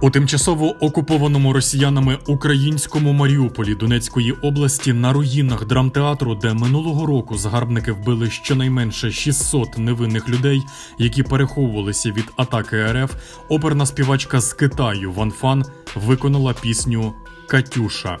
У тимчасово окупованому росіянами українському Маріуполі Донецької області на руїнах драмтеатру, де минулого року загарбники вбили щонайменше 600 невинних людей, які переховувалися від атаки РФ, оперна співачка з Китаю Ван Фан виконала пісню Катюша.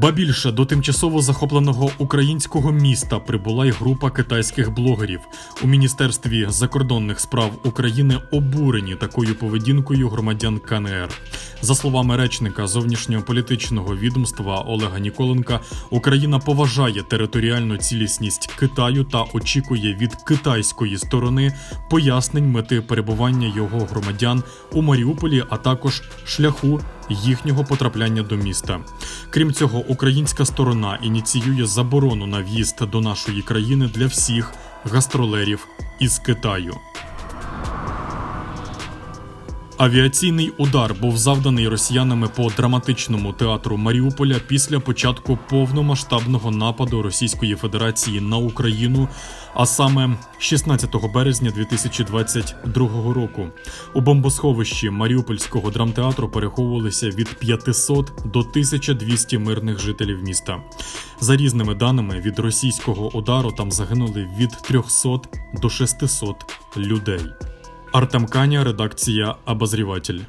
Ба більше до тимчасово захопленого українського міста прибула й група китайських блогерів. У міністерстві закордонних справ України обурені такою поведінкою громадян КНР. За словами речника зовнішньополітичного відомства Олега Ніколенка, Україна поважає територіальну цілісність Китаю та очікує від китайської сторони пояснень мети перебування його громадян у Маріуполі, а також шляху їхнього потрапляння до міста. Крім цього, українська сторона ініціює заборону на в'їзд до нашої країни для всіх гастролерів із Китаю. Авіаційний удар був завданий росіянами по драматичному театру Маріуполя після початку повномасштабного нападу Російської Федерації на Україну, а саме 16 березня 2022 року. У бомбосховищі Маріупольського драмтеатру переховувалися від 500 до 1200 мирних жителів міста. За різними даними, від російського удару там загинули від 300 до 600 людей. Артем Каня, редакція Обозріватель.